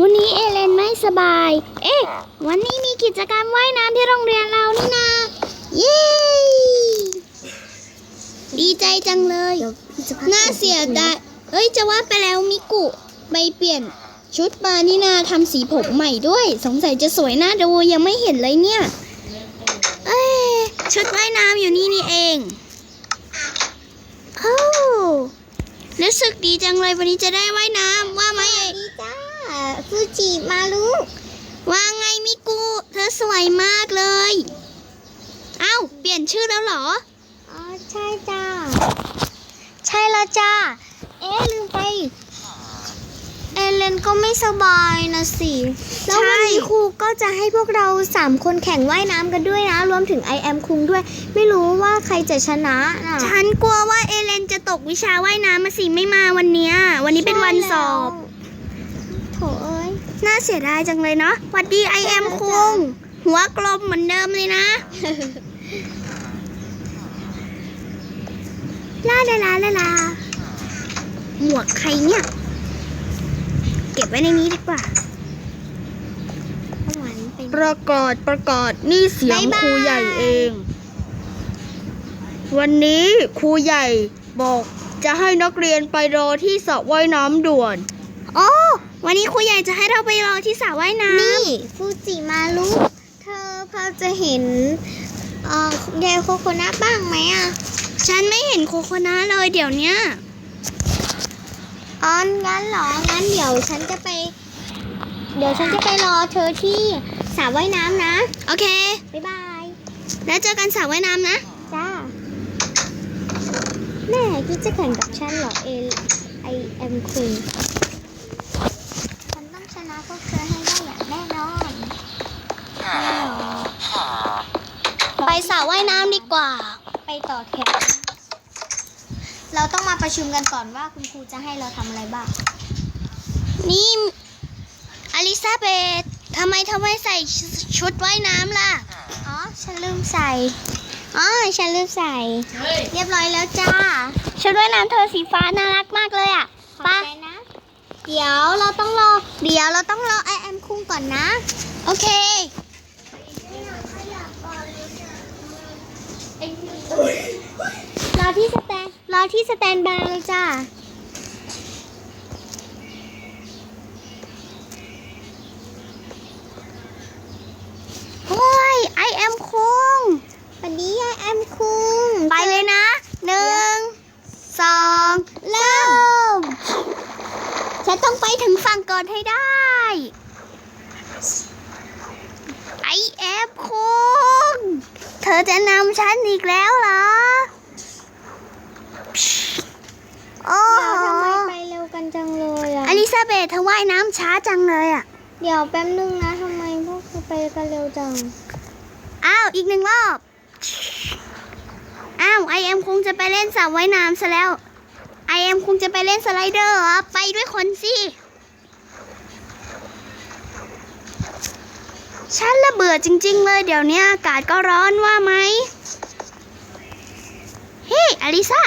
วันนี้เอเลนไม่สบาย เอ๊ะ วันนี้มีกิจกรรมว่ายน้ำที่โรงเรียนเรานี่นาเย้ ดีใจจังเลย น่าเสียดายเอ้ย จะว่าไปแล้วมิกุไปเปลี่ยนชุดมานี่นาทำสีผมใหม่ด้วย สงสัยจะสวยน่าดูยังไม่เห็นเลยเนี่ย เอ้ยชุดว่ายน้ำอยู่นี่นี่เองโอ้รู้สึกดีจังเลยวันนี้จะได้ว่ายน้ำว่าไหมดีจ้าฟูจิมาลูก ว่าไงมิกุเธอสวยมากเลย เอ้า เปลี่ยนชื่อแล้วเหรอ อ๋อ ใช่จ้า ใช่แล้วจ้า เอ๊ะลืมไป เอเลนก็ไม่สบายนะสิ แล้ววันนี้ครูก็จะให้พวกเราสามคนแข่งว่ายน้ำกันด้วยนะ รวมถึงไอแอมคุงด้วย ไม่รู้ว่าใครจะชนะน่ะ ฉันกลัวว่าเอเลนจะตกวิชาว่ายน้ำมาสิไม่มาวันเนี้ยวันนี้เป็นวันสอบโถเอ้ย น่าเสียดายจังเลยเนาะหวัดดีไอแอมคุงหัวกลมเหมือนเดิมเลยนะลาลาลาลาลาหมวกใครเนี่ย เก็บไว้ในนี้ดีกว่าประมาณเป็นประกาศประกาศนี่เสียงบ๊ายบายครูใหญ่เอง วันนี้ครูใหญ่บอกจะให้นักเรียนไปรอที่สระว่ายน้ำด่วน โอ้ วันนี้ครูใหญ่จะให้เราไปรอที่สระว่ายน้นี่ฟูจิมาลูกเธอพอจะเห็นเอ่อยายโคโคนัทบ้างไหมอะำฉันไม่เห็นโคโคนาเลยเดี๋ยวเนี้ยอ๋องั้นเหรองั้นเดี๋ยวฉันจะไป เดี๋ยวฉันจะไปรอเธอที่สระว่ายน้ำนะ โอเค บ๊ายบาย แล้วเจอกันสระว่ายน้ำนะ จ้า แม่คิดจะแข่งกับฉันเหรอเอไอเอ็มคุงฉันต้องชนะพวกเธอให้ได้อย่างแน่นอนแน่นอน ไป สระว่ายน้ำดีกว่า ไปต่อแถวเราต้องมาประชุมกันก่อนว่าคุณครูจะให้เราทำอะไรบ้าง นี่อลิซาเบธทำไมเธอไม่ใส่ชุดว่ายน้ำล่ะ อ๋อ ฉันลืมใส่ อ๋อ ฉันลืมใส่ เรียบร้อยแล้วจ้า ชุดว่ายน้ำเธอสีฟ้าน่ารักมากเลยอะขอบไป้าใจนะ เดี๋ยวเราต้องรอ เดี๋ยวเราต้องรอไอแอมคุงก่อนนะ โอเค รอที่สแตนรอที่สแตนบายเลยจ้าโอ้ยไอแอมคงวันนี้ไอแอมคุงไปเลยนะหนึ่งสองเริ่มฉันต้องไปถึงฝั่งก่อนให้ได้ ไอแอมคง เธ อจะนำฉันอีกแล้วเหรอ โอ้เดี๋ยวโหทำไมไปเร็วกันจังเลยอะ อลิซาเบธเธอว่ายน้ำช้าจังเลยอะ เดี๋ยวแป๊บนึงนะทำไมพวกเธอไปกันเร็วจัง อ้าว อีกหนึ่งรอบ อ้าว ไอเอ็มคงจะไปเล่นสระว่ายน้ำซะแล้ว ไอเอ็มคงจะไปเล่นสไลเดอร์เหรอ ไปด้วยคนสิ ฉันละเบื่อจริง ๆ เลยเดี๋ยวนี้อากาศก็ร้อนว่าไหม เฮ้ยอลิซา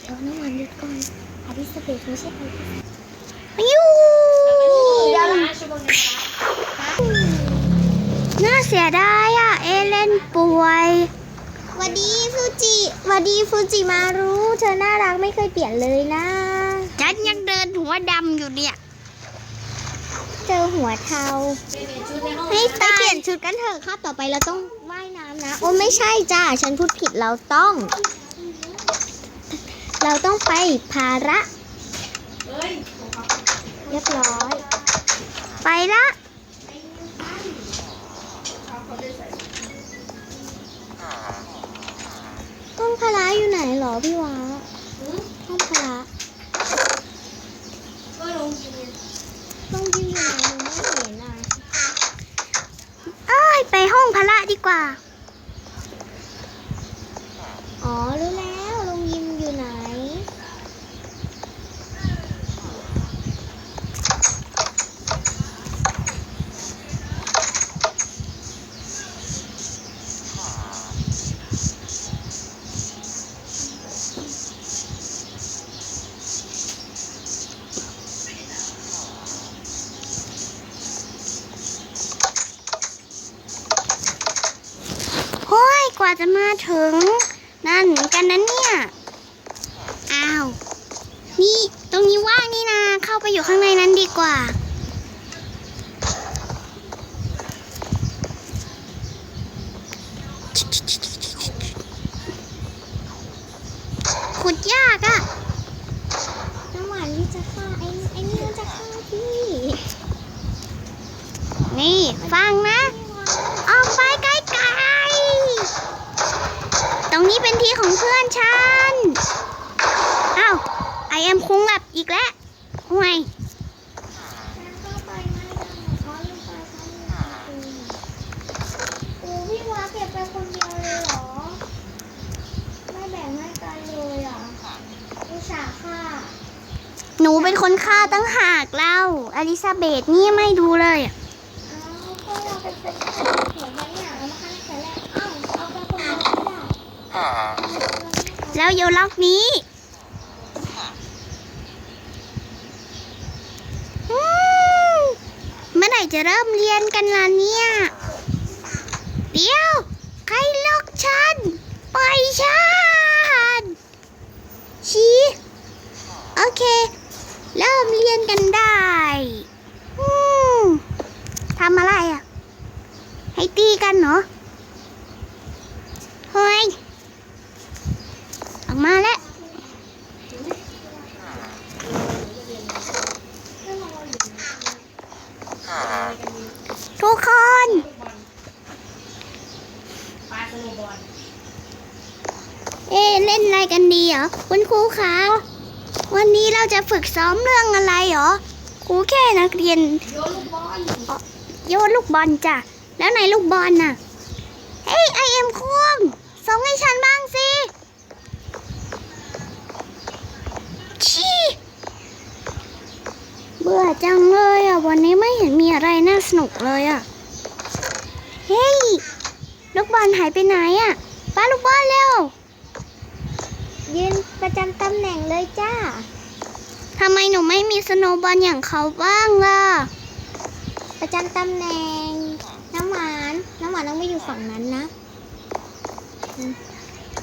เดี๋ยวน้ำมันนิดก่อนอลิซาเบธไม่ใช่อลิซาปิ้วน่าเสียดายอะ เอเลนป่วยหวัดดีฟูจิหวัดดีฟูจิมารุเธอน่ารักไม่เคยเปลี่ยนเลยนะ ฉันยังเดินหัวดำอยู่เนี่ย เจอหัวเทาให้ไปตาเปลี่ยยนชุดกันเถอะค่ะต่อไปเราต้องว่ายน้ำนะโอ้ไม่ใช่จ้าฉันพูดผิดเราต้อง เราต้องไปภาระเรียบร้อย ไปละห้องพละอยู่ไหนหรอพี่วะห้องพละต้องยืนอยู่ไหนหนูไม่เห็นอะ เอ้ย ไป ห้องพละดีกว่าาจะมาถึงนั่นเหมือนกันนะเนี่ยอ้าวนี่ตรงนี้ว่างนี่นาเข้าไปอยู่ข้างในนั้นดีกว่าขุดยากอะน้ำหวานที่จะฆ่าไอ้ไอ้นี่มันจะฆ่าพี่ นี่ฟังนะ ออกไปไกลๆ ต รงนี้เป็นที่ของเพื่อนฉัน อ้าว ไอเอ็มคงหลับอีกแล้วห่วยเข้าไปไม่ได้อ๋อลืมไปเขาลืมไปอูพี่วาเก็บไปคนเดียวเลยเหรอไม่แบ่งให้กันเลยอะอุตส่าห์ฆ่าหนูเป็นคนฆ่าตั้งหากเล่าอลิซาเบธนี่ไม่ดูเลยอะ แล้วโยล็อกนี้อืมเมื่อไหร่จะเริ่มเรียนกันล่ะเนี่ย เดี๋ยว ใครล็อกฉัน ปล่อยฉัน ชี้ โอเค เริ่มเรียนกันได้อืมทำอะไรอะ ให้ตีกันเหรอ เฮ้ย ออกมาแล้ว ทุกคน เอ๊ะเล่นอะไร กันดีเหรอคุณครูคะวันนี้เราจะฝึกซ้อมเรื่องอะไรเหรอครูแค่นักเรียนโยนลูกบอลโยนลูกบอลจ้ะแล้วไหนลูกบอลน่ะเฮ้ยไอเอ็มควงส่งให้ฉันบ้างสิชีเบื่อจังเลยอะวันนี้ไม่เห็นมีอะไรน่าสนุกเลยอะเฮ้ยลูกบอลหายไปไหนอะป้าลูกบอลเร็ว ยืนประจำตำแหน่งเลยจ้าทำไมหนูไม่มีสโนว์บอลอย่างเขาบ้างล่ะ ประจำตำแหน่ง น้ำหวาน น้ำหวานต้องไปอยู่ฝั่งนั้นนะ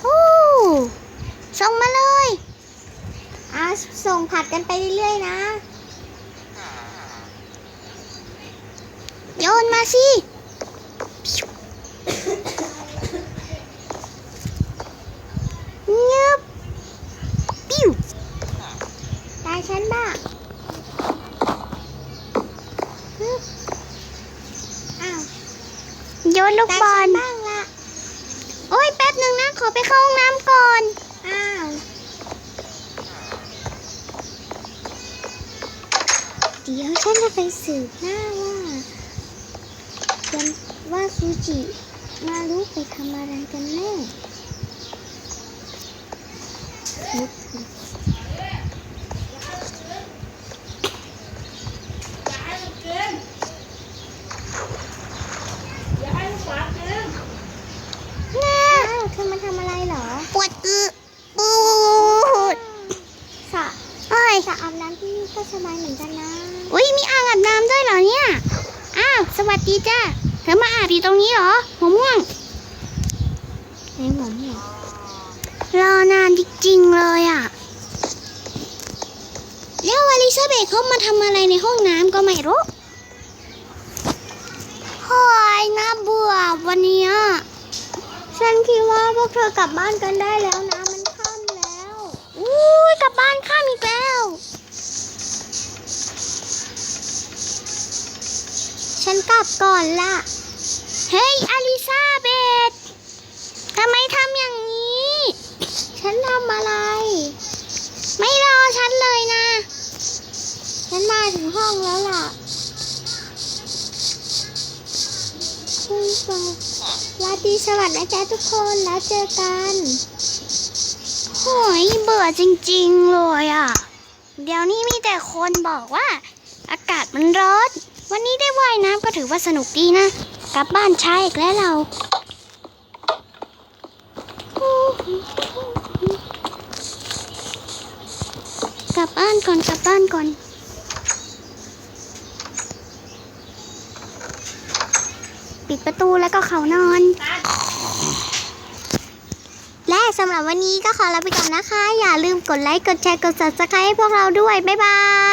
โอ้ส่งมาเลยอะส่งผัดกันไปเรื่อยๆนะ โยนมาสิเงียบปิ้ว ตายฉันบ้างฮึบอ้าว โยนลูกตายบอฉัลนบ้างละโอ้ยแป๊บหนึ่งนะ ขอไปเข้าห้องน้ำก่อน อ้าวเดี๋ยวฉันจะไปสืบหน้าว่าฉันว่าซูจิมารู้ไปทำอะไรกันแน่นึกถึงแน่ อ้าวเธอมาทำอะไรเหรอ ปวดอึปูดสระเอ้ยสระอาบน้ำที่นี่ก็สบายเหมือนกันนะ อุ้ยมีอ่างอาบน้ำด้วยเหรอเนี่ย อ้าว สวัสดีจ้าเธอมาอาบอยู่ตรงนี้เหรอ หัวม่วงไอ้หมอมเนี่ยรอนานจริงๆเลยอะ แล้วอลิซาเบธเขามาทำอะไรในห้องน้ำก็ไม่รู้โอ้ยน่าเบื่อวันเนี้ย ฉันคิดว่าพวกเธอกลับบ้านกันได้แล้วนะ มันค่ำแล้วอุ้ยกลับบ้านข้ามอีกแล้ว ฉันกลับก่อนละเฮ้ยอลิซาเบธทำไมทำอย่างนี้ ฉันทำอะไร ไม่รอฉันเลยนะ ฉันมาถึงห้องแล้วล่ะคุณฟัง ลาตรีสวัสดิ์นะจ๊ะทุกคนแล้วเจอกันโหยเบื่อจริงๆเลยอะ เดี๋ยวนี้มีแต่คนบอกว่า อากาศมันร้อนวันนี้ได้ว่ายน้ำก็ถือว่าสนุกดีนะ กลับบ้านช้าอีกแล้วเรากลับบ้านก่อนกลับบ้านก่อน ปิดประตูแล้วก็เขานอน และสำหรับวันนี้ก็ขอลาไปก่อนนะคะ อย่าลืมกดไลค์ กดแชร์ กด subscribe ให้พวกเราด้วย บ๊ายบาย